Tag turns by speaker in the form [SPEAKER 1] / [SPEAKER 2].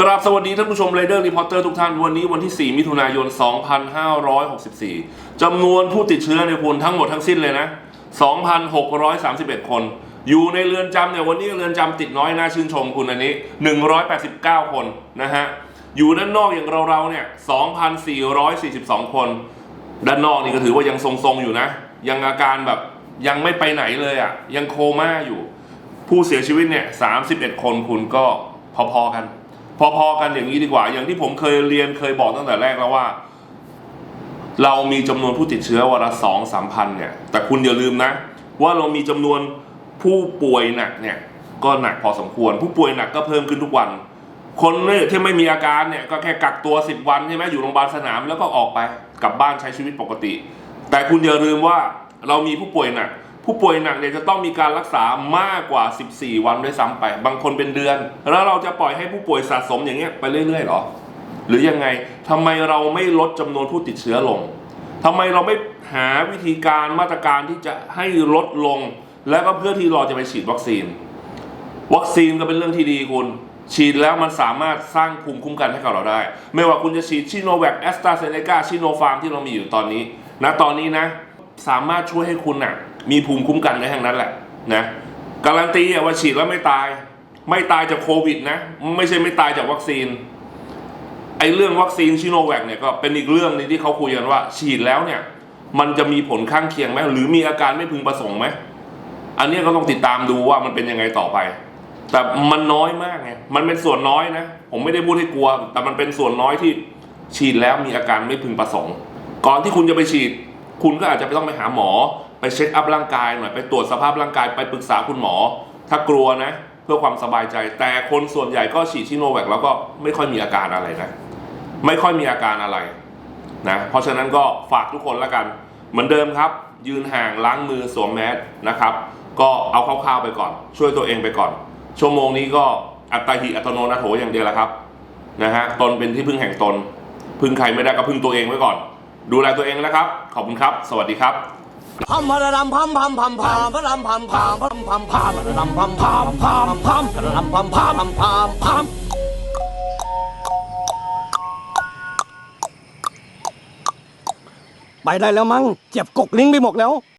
[SPEAKER 1] กราบสวัสดีท่านผู้ชมไรเดอร์รีพอร์เตอร์ทุกท่าน วันนี้วันที่ 4 มิถุนายน 2564 จำนวนผู้ติดเชื้อในคุณทั้งหมดทั้งสิ้นเลยนะ 2,631 คน อยู่ในเรือนจำเนี่ยวันนี้เรือนจำติดน้อยน่าชื่นชมคุณอันนี้ 189 คนนะฮะ อยู่ด้านนอกอย่างเราๆเนี่ย 2,442 คน ด้านนอกนี่ก็ถือว่ายังทรงๆอยู่นะ ยังอาการแบบยังไม่ไปไหนเลยอะ่ะ ยังโคม่าอยู่ ผู้เสียชีวิตเนี่ย 31 คนคุณก็พอๆกัน พอๆกันอย่างนี้ดีกว่า อย่างที่ผมเคยเรียนเคยบอกตั้งแต่แรกแล้วว่า เรามีจำนวนผู้ติดเชื้อวันละสองสามพันเนี่ย แต่คุณอย่าลืมนะ ว่าเรามีจำนวนผู้ป่วยหนักเนี่ย ก็หนักพอสมควร ผู้ป่วยหนักก็เพิ่มขึ้นทุกวัน คนที่ไม่มีอาการเนี่ยก็แค่กักตัว 10 วันใช่ไหมอยู่โรงพยาบาลสนามแล้วก็ออกไปกลับบ้านใช้ชีวิตปกติ แต่คุณอย่าลืมว่าเรามีผู้ป่วยหนัก ผู้ป่วยหนักเนี่ยจะต้องมีการรักษามากกว่า 14 วันด้วยซ้ำไป บางคนเป็นเดือน แล้วเราจะปล่อยให้ผู้ป่วยสะสมอย่างเงี้ยไปเรื่อยๆหรอ หรือยังไงทำไมเราไม่ลดจำนวนผู้ติดเชื้อลงทำไมเราไม่หาวิธีการมาตรการที่จะให้ลดลง แล้วก็เพื่อที่เราจะไปฉีดวัคซีน วัคซีนก็เป็นเรื่องที่ดีคุณฉีดแล้วมันสามารถสร้างภูมิคุ้มกันให้กับเราได้ ไม่ว่าคุณจะฉีดชิโนแวคแอสตราเซเนกาชิโนฟาร์มที่เรามีอยู่ตอนนี้นะตอนนี้นะ สามารถช่วยให้คุณน่ะ มีภูมิคุ้มกันได้ทั้งนั้นแหละนะการันตีอะว่าฉีดแล้วไม่ตาย ไม่ตายจากโควิดนะ ไม่ใช่ไม่ตายจากวัคซีนไอ้เรื่องวัคซีนชิโนแวคเนี่ยก็เป็นอีกเรื่องหนึงที่เขาคุยกันว่า ฉีดแล้วเนี่ย มันจะมีผลข้างเคียงไหมหรือมีอาการไม่พึงประสงค์ไหมอันนี้ก็ต้องติดตามดูว่ามันเป็นยังไงต่อไป แต่มันน้อยมากไงมันเป็นส่วนน้อยนะ ผมไม่ได้พูดให้กลัว แต่มันเป็นส่วนน้อยที่ฉีดแล้วมีอาการไม่พึงประสงค์ ก่อนที่คุณจะไปฉีด คุณก็อาจจะไปต้องไปหาหมอ ไปเช็คอัพร่างกายหน่อยไปตรวจสภาพร่างกายไปปรึกษาคุณหมอ ถ้ากลัวนะ เพื่อความสบายใจ แต่คนส่วนใหญ่ก็ฉีดชิโนแวคแล้วก็ไม่ค่อยมีอาการอะไรนะ ไม่ค่อยมีอาการอะไรนะเพราะฉะนั้นก็ฝากทุกคนละกัน เหมือนเดิมครับ ยืนห่างล้างมือสวมแมสนะครับ ก็เอาคร่าวๆไปก่อน ช่วยตัวเองไปก่อน ชั่วโมงนี้ก็อัตหิอัตโนนาโถอย่างเดียวละครับนะฮะตนเป็นที่พึ่งแห่งตน พึ่งใครไม่ได้ก็พึ่งตัวเองไว้ก่อน ดูแลตัวเองแล้วครับ ขอบคุณครับ สวัสดีครับ
[SPEAKER 2] พัมพะระดำพัมพัมพัมพัมพะระดำพัมพัมพัมพัมพัมพะระดำพัมพัมพัมพัมพะระดำพัมพัมพัมพัมพัมไปได้แล้วมั้งเจ็บกกลิ้งไปหมดแล้ว